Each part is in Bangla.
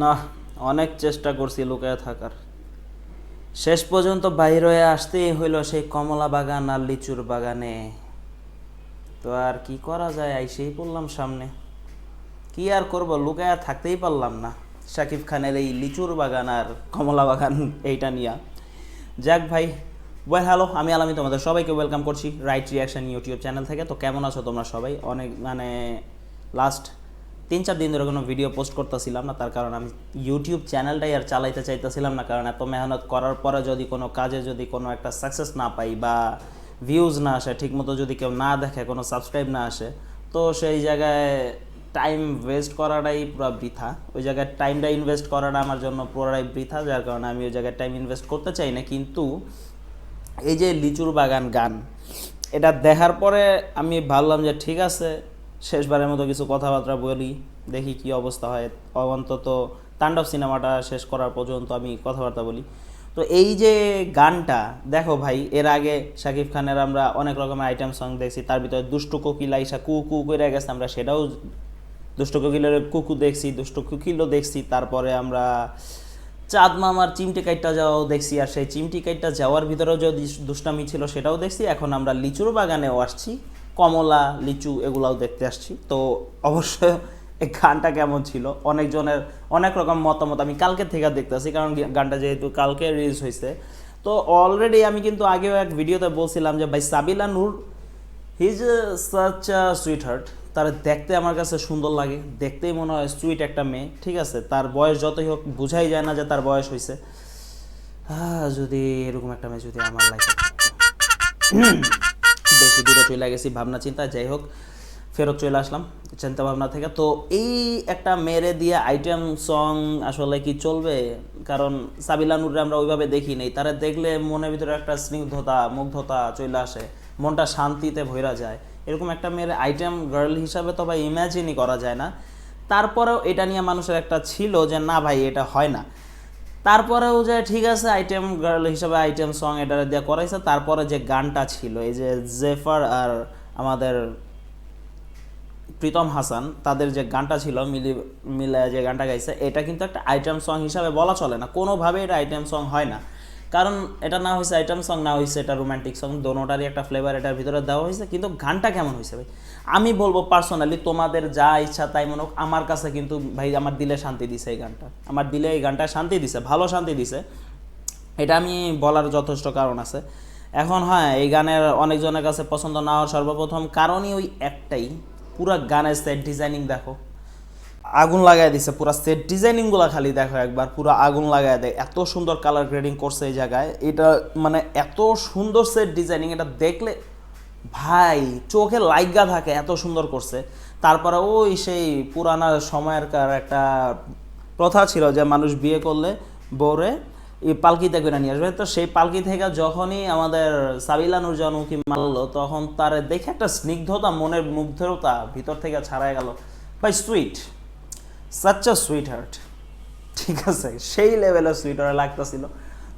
না, অনেক চেষ্টা করছি লুকায় থাকার। শেষ পর্যন্ত বাইর হয়ে আসতেই হইল সেই কমলা বাগান আর লিচুর বাগানে। তো আর কি করা যায়, আইসেই পড়লাম সামনে। কি আর করব, লুকায় থাকতেই পারলাম না। শাকিব খানের এই লিচুর বাগান আর কমলা বাগান এইটা নিয়া। যাক ভাই ওয়েল হ্যালো আমি আলামি তোমাদের সবাইকে ওয়েলকাম করছি। রাইট রিয়াকশন ইউটিউব চ্যানেল থেকে। তো কেমন আছো তোমরা সবাই? অনেক মানে লাস্ট তিন চার দিন ধরে কোনো ভিডিও পোস্ট করতেছিলাম না, তার কারণ আমি ইউটিউব চ্যানেলটাই আর চালাইতে চাইতেছিলাম না, কারণ এত মেহনত করার পরে যদি কোনো কাজে যদি কোনো একটা সাকসেস না পাই বা ভিউজ না আসে, ঠিকমতো যদি কেউ না দেখে, কোনো সাবস্ক্রাইব না আসে, তো সেই জায়গায় টাইম ওয়েস্ট করাটাই পুরো বৃথা। ওই জায়গায় টাইমটা ইনভেস্ট করাটা আমার জন্য পুরোটাই বৃথা, যার কারণে আমি ওই জায়গায় টাইম ইনভেস্ট করতে চাই না। কিন্তু এই যে লিচুর বাগান গান, এটা দেখার পরে আমি ভাবলাম যে ঠিক আছে শেষবারের মতো কিছু কথাবার্তা বলি, দেখি কি অবস্থা হয়। অন্তত তাণ্ডব সিনেমাটা শেষ করার পর্যন্ত আমি কথাবার্তা বলি। তো এই যে গানটা, দেখো ভাই, এর আগে শাকিব খানের আমরা অনেক রকমের আইটেম সং দেখছি, তার ভিতরে দুষ্টু কোকিলা ইসা কু কু করে গেছে, আমরা সেটাও দুষ্ট কোকিলের কুকু দেখছি, দুষ্ট কোকিলও দেখছি, তারপরে আমরা চাঁদ মামার চিমটি কাইটটা যাওয়াও দেখছি, আর সেই চিমটি কাইটটা যাওয়ার ভিতরেও যে দুষ্টামি ছিল সেটাও দেখছি। এখন আমরা লিচুর বাগানেও আসছি। কমলা, লিচু এগুলাও দেখতে আসছি। তো অবশ্যই এই গানটা কেমন ছিল? অনেকজনের অনেক রকম মতামত আমি কালকে থেকে দেখতেছি কারণ গানটা যেহেতু কালকে রিলিজ হয়েছে। তো অলরেডি আমি কিন্তু আগেও এক ভিডিওতে বলছিলাম যে, ভাই, Sabila Noor is such sweetheart তার দেখতে আমার কাছে সুন্দর লাগে। দেখতেই মনে হয় সুইট একটা মেয়ে, ঠিক আছে? তার বয়স যতই হোক, বোঝাই যায় না যে তার বয়স হয়েছে। যদি এরকম একটা মেয়ে যদি আমার লাগে বেশি দূরে চলে গেছি, ভাবনা, চিন্তা, যাই হোক, ফেরত চলে আসলাম চিন্তা ভাবনা থেকে। তো এই একটা মেরে দিয়ে আইটেম সং আসলে কি চলবে? কারণ সাবিলা নুরে আমরা ওইভাবে দেখি নেই। তারা দেখলে মনের ভিতরে একটা স্নিগ্ধতা, মুগ্ধতা চলে আসে, মনটা শান্তিতে ভৈরা যায়। এরকম একটা মেয়ের আইটেম গার্ল হিসাবে তো ভাই ইম্যাজিনই করা যায় না। তারপরেও এটা নিয়ে মানুষের একটা ছিল যে, না ভাই, এটা হয় না। তারপরেও যে ঠিক আছে আইটেম গার্ল হিসাবে আইটেম সং এটা দিয়ে করাইছে, তারপরে যে গানটা ছিল, এই যে জেফার আর আমাদের প্রীতম হাসান, তাদের যে গানটা ছিল, মিলি মিলে যে গানটা গাইছে, এটা কিন্তু একটা আইটেম সং হিসাবে বলা চলে না। কোনোভাবে এটা আইটেম সং হয় না। কারণ এটা না হয়েছে আইটেম সং না হয়েছে এটা রোমান্টিক সং দোনোটারই একটা ফ্লেভার এটার ভিতরে দেওয়া হয়েছে কিন্তু গানটা কেমন হয়েছে ভাই? আমি বলব পার্সোনালি তোমাদের যা ইচ্ছা তাই মনে হোক, আমার কাছে কিন্তু ভাই আমার দিলে শান্তি দিছে এই গানটা। আমার দিলে এই গানটা শান্তি দিছে, ভালো শান্তি দিছে। এটা আমি বলার যথেষ্ট কারণ আছে। এখন হ্যাঁ এই গানের অনেকজনের কাছে পছন্দ না হওয়ার সর্বপ্রথম কারণই ওই একটাই। পুরা গানের সেট ডিজাইনিং দেখো। আগুন লাগাই দিছে, পুরা সেট ডিজাইনিংগুলো খালি দেখো একবার, পুরো আগুন লাগাই দেয়। এত সুন্দর কালার গ্রেডিং করছে এই জায়গায়। এটা মানে এত সুন্দর সেট ডিজাইনিং এটা দেখলে ভাই চোখে লাইগা থাকে, এত সুন্দর করছে। তারপরে ওই সেই পুরানা সময়কার একটা প্রথা ছিল যে মানুষ বিয়ে করলে বউরে এই পালকিতে করে নিয়ে আসবে। তো সেই পালকি থেকে যখনই আমাদের সাবিলা নুরজানুকি মারলো, তখন তার দেখে একটা স্নিগ্ধতা, মনের মুগ্ধতা ভিতর থেকে ছাড়াই গেল। ভাই sweet such a sweetheart ঠিক আছে, সেই লেভেলের সুইট হার্ট লাগতেছিল।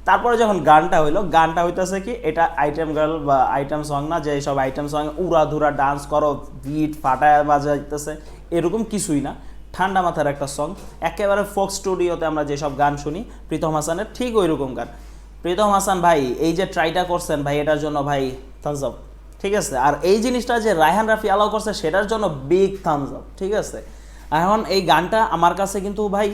তারপরে যখন গানটা হইল, গানটা হইতেছে কি, এটা আইটেম গার্ল বা আইটেম সং না, যে সব আইটেম সং উড়া ধুরা ডান্স করো বিট ফাটায় বাজাইতেছে, এরকম কিছুই না। ঠান্ডা মাথার একটা সং একেবারে ফোক স্টুডিওতে আমরা যেসব গান শুনি, প্রীতম হাসানের ঠিক ওই রকম গান। প্রীতম হাসান ভাই, এই যে ট্রাইটা করছেন ভাই, এটার জন্য ভাই থামস আপ ঠিক আছে, আর এই জিনিসটা যে রায়হান রাফি অ্যালাউ করছে, সেটার জন্য বিগ থামস আপ ঠিক আছে এখন এই গানটা আমার কাছে কিন্তু ভাই,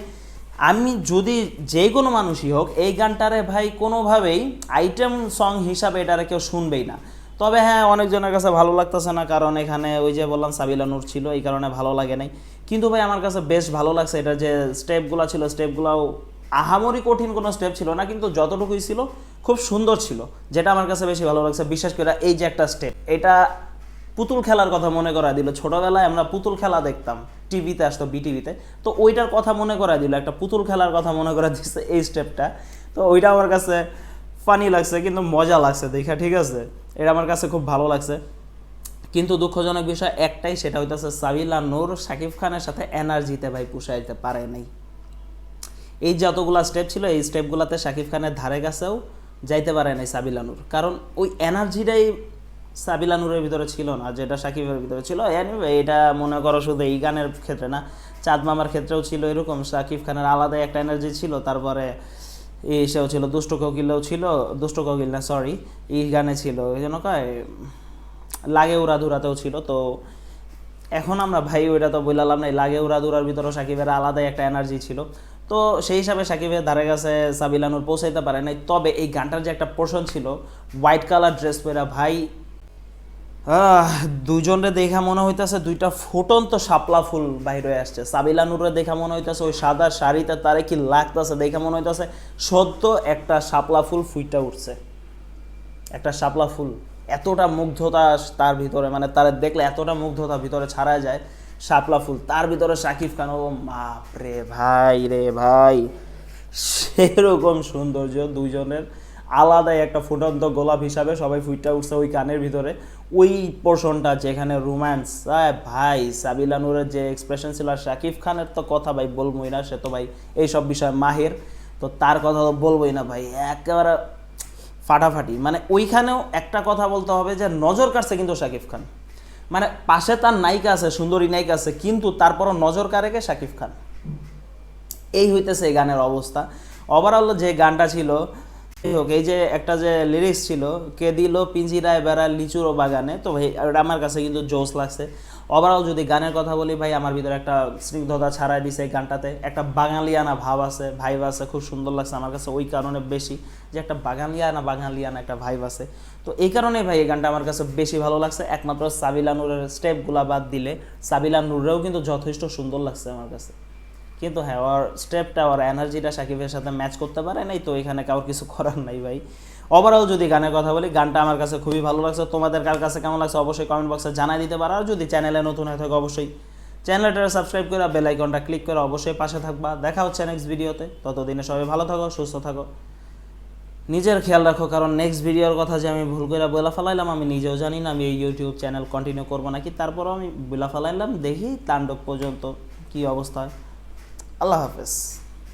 আমি যদি যে কোনো মানুষই হোক, এই গানটারে ভাই কোনোভাবেই আইটেম সং হিসাবে এটারে কেউ শুনবেই না। তবে হ্যাঁ অনেকজনের কাছে ভালো লাগতেছে না, কারণ এখানে ওই যে বললাম সাবিলা নূর ছিল, এই কারণে ভালো লাগে নাই। কিন্তু ভাই আমার কাছে বেশ ভালো লাগছে, এটা যে স্টেপগুলো ছিল, স্টেপগুলোও আহামরি কঠিন কোনো স্টেপ ছিল না, কিন্তু যতটুকুই ছিল, খুব সুন্দর ছিল, যেটা আমার কাছে বেশি ভালো লাগছে। বিশেষ করে এই যে একটা স্টেপ এটা পুতুল খেলার কথা মনে করা দিল। ছোটবেলায় আমরা পুতুল খেলা দেখতাম। টিভিতে আসতো, বিটিভিতে। তো ওইটার কথা মনে করা দিল, একটা পুতুল খেলার কথা মনে করা দিচ্ছে এই স্টেপটা তো ওইটা আমার কাছে ফানি লাগছে, কিন্তু মজা লাগছে দেখা, ঠিক আছে? এটা আমার কাছে খুব ভালো লাগছে। কিন্তু দুঃখজনক বিষয় একটাই, সেটা হইতেছে সাবিলা নূর শাকিব খানের সাথে এনার্জিতে ভাই পুষাইতে পারে নাই। এই যতগুলা স্টেপ ছিল, এই স্টেপগুলোতে শাকিব খানের ধারে কাছেও যাইতে পারে নাই সাবিলানুর কারণ ওই এনার্জিটাই সাবিলা নূরের ভিতরে ছিল না যেটা সাকিবের ভিতরে ছিল। Anyway, এটা মনে করো শুধু এই গানের ক্ষেত্রে না চাঁদ মামার ক্ষেত্রেও ছিল এরকম। সাকিব খানের আলাদা একটা এনার্জি ছিল তারপরে এসেও ছিল দুষ্ট কোকিলেও ছিল দুষ্ট কোকিল না সরি এই গানে ছিল। এই জন্য কয় লাগে উড়া ধুরাতেও ছিল তো এখন আমরা ভাই ওইটা তো বললাম না লাগে উড়া দুরার ভিতরেও সাকিবের আলাদাই একটা এনার্জি ছিল। তো সেই হিসাবে সাকিবের ধারে কাছে সাবিলানুর পৌঁছাইতে পারে নাই তবে এই গানটার যে একটা পোর্শন ছিল হোয়াইট কালার ড্রেস পরা ভাই দুজনরে দেখা মনে হইতাছে, দুইটা ফুটন্ত শাপলা ফুল বাইরে আসছে। সাবিলা নূরে দেখা মনে হইতাছে, ওই সাদা শাড়িতে তারে কি লাগতাছে দেখা মনে হইতেছে, সদ্য একটা শাপলা ফুল ফুইটা উঠছে। একটা শাপলা ফুল, এতটা মুগ্ধতা তার ভিতরে মানে তার দেখলে এতটা মুগ্ধতা ভিতরে ছাড়া যায় শাপলা ফুল। তার ভিতরে শাকিব খান, ও বাপ রে ভাই রে ভাই, সেরকম সৌন্দর্য দুজনের আলাদাই একটা ফুটন্ত গোলাপ হিসাবে সবাই ফুইটা উঠছে ওই কানের ভিতরে। ওই পোর্শনটা যেখানে রোম্যান্স ভাই, সাবিলা নূরের যে এক্সপ্রেশন ছিল আর শাকিব খানের তো কথা ভাই বলবোই না, সে তো ভাই এইসব বিষয়ে মাহের। তো তার কথা তো বলবোই না ভাই, একেবারে ফাটাফাটি। মানে ওইখানেও একটা কথা বলতে হবে যে নজর কাটছে কিন্তু শাকিব খান। মানে পাশে তার নায়িকা আছে, সুন্দরী নায়িকা আছে, কিন্তু তারপরও নজর কারেকে শাকিব খান? এই হইতেছে এই গানের অবস্থা। ওভারঅল যে গানটা ছিল এই যে একটা যে লিরিক্স ছিল, কে দিল পিঞ্জিরায় বেড়া লিচুর বাগানে? তো ভাই আমার কাছে কিন্তু জোস লাগছে। ওভারঅল যদি গানের কথা বলি ভাই, আমার ভিতরে একটা স্নিগ্ধতা ছাড়াই দিছে এই গানটাতে। একটা বাঙালিয়ানা ভাব আছে ভাইব আছে, খুব সুন্দর লাগছে আমার কাছে ওই কারণে বেশি যে একটা বাঙালিয়ানা বাঙালিয়ানা একটা ভাইব আছে। তো এই কারণে ভাই এই গানটা আমার কাছে বেশি ভালো লাগছে। একমাত্র সাবিলা নূরের স্টেপগুলা বাদ দিলে সাবিলা নূরেও কিন্তু যথেষ্ট সুন্দর লাগছে আমার কাছে। কিন্তু হ্যাঁ ওর স্টেপটা ওর এনার্জিটা সাকিবের সাথে ম্যাচ করতে পারে নাই, তো এখানে কারোর কিছু করার নাই ভাই। ওভারঅল যদি গানের কথা বলি, গানটা আমার কাছে খুবই ভালো লাগছে। তোমাদের কার কাছে কেমন লাগছে অবশ্যই কমেন্ট বক্সে জানাই দিতে পারো। আর যদি চ্যানেলে নতুন হয়ে থাকে, অবশ্যই চ্যানেলটা সাবস্ক্রাইব করে বেল আইকনটা ক্লিক করে অবশ্যই পাশে থাকবা। দেখা হচ্ছে নেক্সট ভিডিওতে ততদিনে সবাই ভালো থাকো, সুস্থ থাকো। নিজের খেয়াল রাখো, কারণ নেক্সট ভিডিওর কথা যে আমি ভুল করে বলা ফেলাইলাম, আমি নিজেও জানি না, আমি এই ইউটিউব চ্যানেল কন্টিনিউ করব নাকি? তারপরও আমি বলা ফেলাইলাম, দেখি তাণ্ডব পর্যন্ত কি অবস্থা আল্লাহ হাফেজ